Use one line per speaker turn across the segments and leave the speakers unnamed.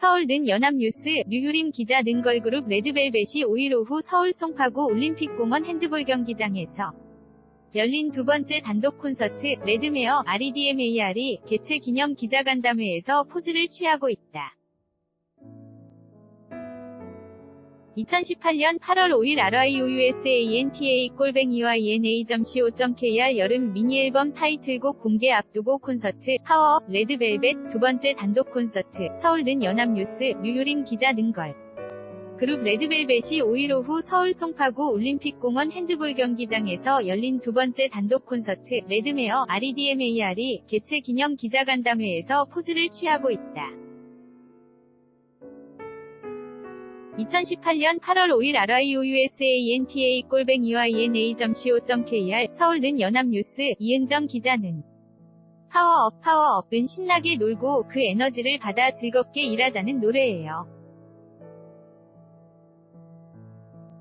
서울는 연합뉴스, 류유림 기자 등 걸그룹 레드벨벳이 5일 오후 서울 송파구 올림픽공원 핸드볼 경기장에서 열린 두 번째 단독 콘서트 레드메어 REDMAR이 개최 기념 기자간담회에서 포즈를 취하고 있다. 2018년 8월 5일 RIOUSANTA-ENA.co.kr 여름 미니앨범 타이틀곡 공개 앞두고 콘서트 파워업 레드벨벳 두 번째 단독 콘서트 서울는 연합뉴스 류유림 기자 등걸 그룹 레드벨벳이 5일 오후 서울 송파구 올림픽공원 핸드볼 경기장에서 열린 두 번째 단독 콘서트 레드메어 REDMAR이 개최 기념 기자간담회에서 포즈를 취하고 있다. 2018년 8월 5일 RIOUSANTA-ENA.co.kr 서울는 연합뉴스 이은정 기자는 파워업 파워업은 신나게 놀고 그 에너지를 받아 즐겁게 일하자는 노래예요.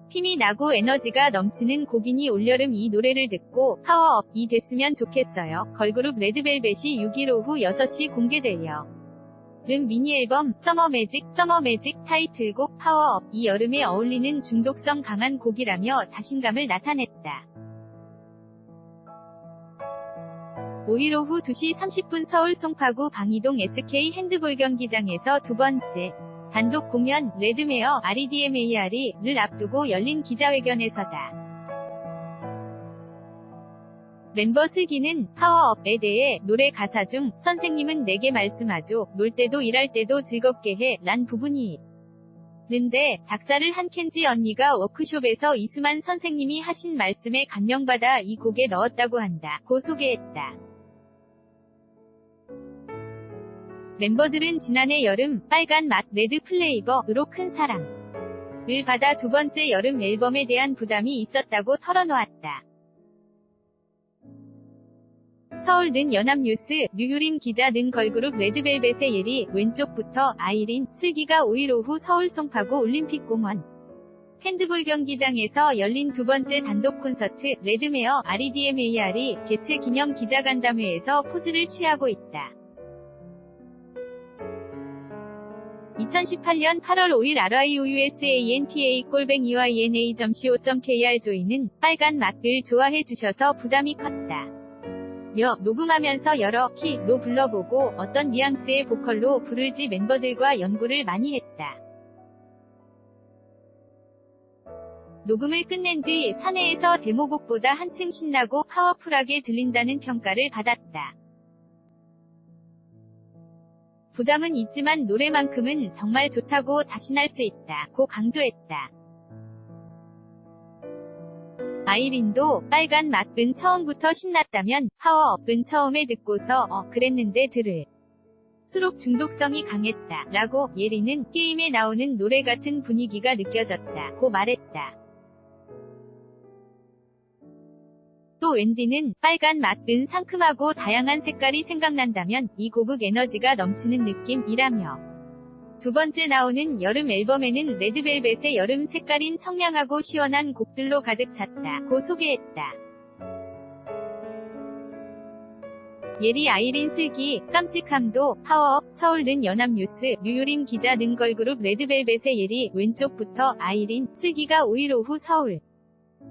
힘이 나고 에너지가 넘치는 곡이니 올여름 이 노래를 듣고 파워업이 됐으면 좋겠어요. 걸그룹 레드벨벳이 6일 오후 6시 공개돼요. 는 미니앨범 서머 매직 서머 매직 타이틀곡 파워업 이 여름에 어울리는 중독성 강한 곡이라며 자신감을 나타냈다. 5일 오후 2시 30분 서울 송파구 방이동 SK 핸드볼 경기장에서 두 번째 단독 공연 레드메어 REDMAR을 앞두고 열린 기자회견에서다. 멤버 슬기는 파워업에 대해 노래 가사 중 선생님은 내게 말씀하죠. 놀 때도 일할 때도 즐겁게 해. 란 부분이 는데 작사를 한 켄지 언니가 워크숍에서 이수만 선생님이 하신 말씀에 감명받아 이 곡에 넣었다고 한다. 고 소개했다. 멤버들은 지난해 여름 빨간 맛 레드 플레이버로 큰 사랑을 받아 두 번째 여름 앨범에 대한 부담이 있었다고 털어놓았다. 서울 는 연합뉴스, 류유림 기자 등 걸그룹 레드벨벳의 예리, 왼쪽부터 아이린, 슬기가 5일 오후 서울 송파구 올림픽공원 핸드볼 경기장에서 열린 두 번째 단독 콘서트 레드메어 REDMAR이 개최 기념 기자간담회에서 포즈를 취하고 있다. 2018년 8월 5일 RIOUSANTA-ENA.co.kr 조이는 빨간 맛을 좋아해 주셔서 부담이 컸다. 며 녹음하면서 여러 키로 불러보고 어떤 뉘앙스의 보컬로 부를지 멤버들과 연구를 많이 했다. 녹음을 끝낸 뒤 사내에서 데모곡보다 한층 신나고 파워풀하게 들린다는 평가를 받았다. 부담은 있지만 노래만큼은 정말 좋다고 자신할 수 있다. 고 강조했다. 아이린도 빨간 맛은 처음부터 신났다면 파워업은 처음에 듣고서 어 그랬는데 들을 수록 중독성이 강했다. 라고 예리는 게임에 나오는 노래 같은 분위기가 느껴졌다. 고 말했다. 또 웬디는 빨간 맛은 상큼하고 다양한 색깔이 생각난다면 이 고급 에너지가 넘치는 느낌이라며 두 번째 나오는 여름 앨범에는 레드벨벳의 여름 색깔인 청량하고 시원한 곡들로 가득 찼다. 고 소개했다. 예리 아이린 슬기, 깜찍함도, 파워업, 서울는 연합뉴스, 류유림 기자 등 걸그룹 레드벨벳의 예리, 왼쪽부터 아이린, 슬기가 5일 오후 서울.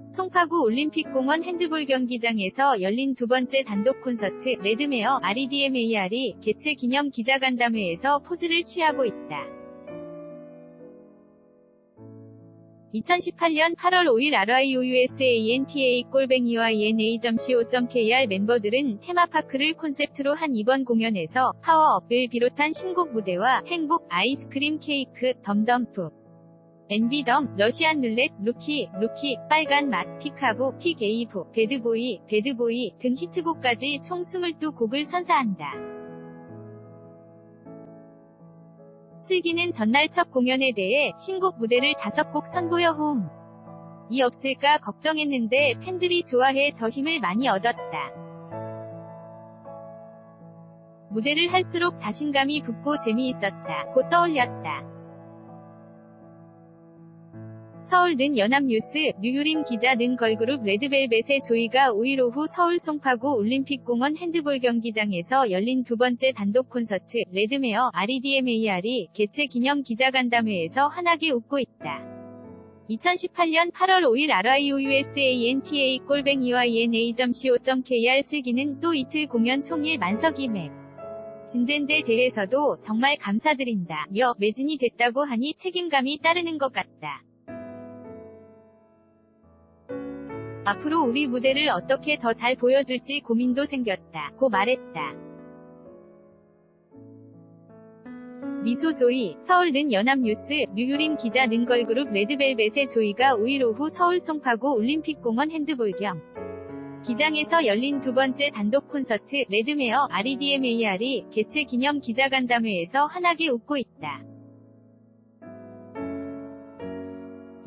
송파구 올림픽공원 핸드볼 경기장에서 열린 두 번째 단독 콘서트 레드메어 REDMAR이 개최 기념 기자간담회에서 포즈를 취하고 있다. 2018년 8월 5일 RIOUSANTA-ENA.co.kr 멤버들은 테마파크를 콘셉트로 한 이번 공연에서 파워업을 비롯한 신곡 무대와 행복 아이스크림 케이크 덤덤프 엔비덤, 러시안 룰렛, 루키, 루키, 빨간 맛, 피카보, 피게이브, 배드보이, 배드보이 등 히트곡까지 총 22곡을 선사한다. 슬기는 전날 첫 공연에 대해 신곡 무대를 5곡 선보여 호응. 이 없을까 걱정했는데 팬들이 좋아해 저 힘을 많이 얻었다. 무대를 할수록 자신감이 붙고 재미있었다. 곧 떠올렸다. 서울 는 연합뉴스, 류유림 기자 는 걸그룹 레드벨벳의 조이가 5일 오후 서울 송파구 올림픽공원 핸드볼 경기장에서 열린 두 번째 단독 콘서트 레드메어 REDMAR이 개최 기념 기자간담회에서 환하게 웃고 있다. 2018년 8월 5일 RIOUSANTA 꼴뱅 UINA.co.kr 슬기는 또 이틀 공연 총일 만석 이맥. 진댄데 대해서도 정말 감사드린다. 며 매진이 됐다고 하니 책임감이 따르는 것 같다. 앞으로 우리 무대를 어떻게 더 잘 보여줄지 고민도 생겼다. 고 말했다. 미소 조이, 서울 는 연합뉴스, 류유림 기자 는 걸그룹 레드벨벳의 조이가 5일 오후 서울 송파구 올림픽공원 핸드볼 경 기장에서 열린 두 번째 단독 콘서트 레드메어 REDMAR이 개최 기념 기자간담회에서 환하게 웃고 있다.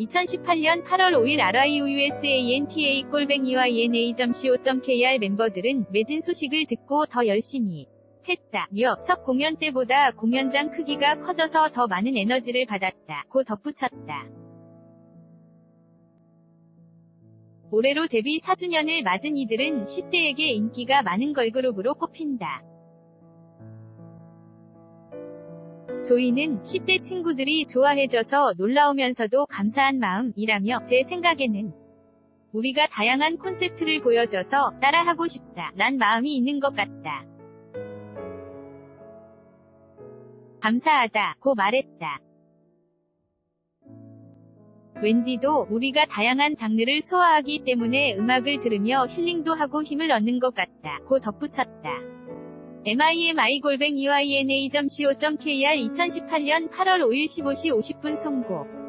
2018년 8월 5일 RIOUSANTA 꼴뱅 UINA.co.kr 멤버들은 매진 소식을 듣고 더 열심히 했다. 며, 첫 공연 때보다 공연장 크기가 커져서 더 많은 에너지를 받았다. 고 덧붙였다. 올해로 데뷔 4주년을 맞은 이들은 10대에게 인기가 많은 걸그룹으로 꼽힌다. 조이는 10대 친구들이 좋아해줘서 놀라우면서도 감사한 마음이라며 제 생각에는 우리가 다양한 콘셉트를 보여줘서 따라하고 싶다. 란 마음이 있는 것 같다. 감사하다. 고 말했다. 웬디도 우리가 다양한 장르를 소화하기 때문에 음악을 들으며 힐링도 하고 힘을 얻는 것 같다. 고 덧붙였다. MIMI 골뱅 UINA.co.kr 2018년 8월 5일 15시 50분 송고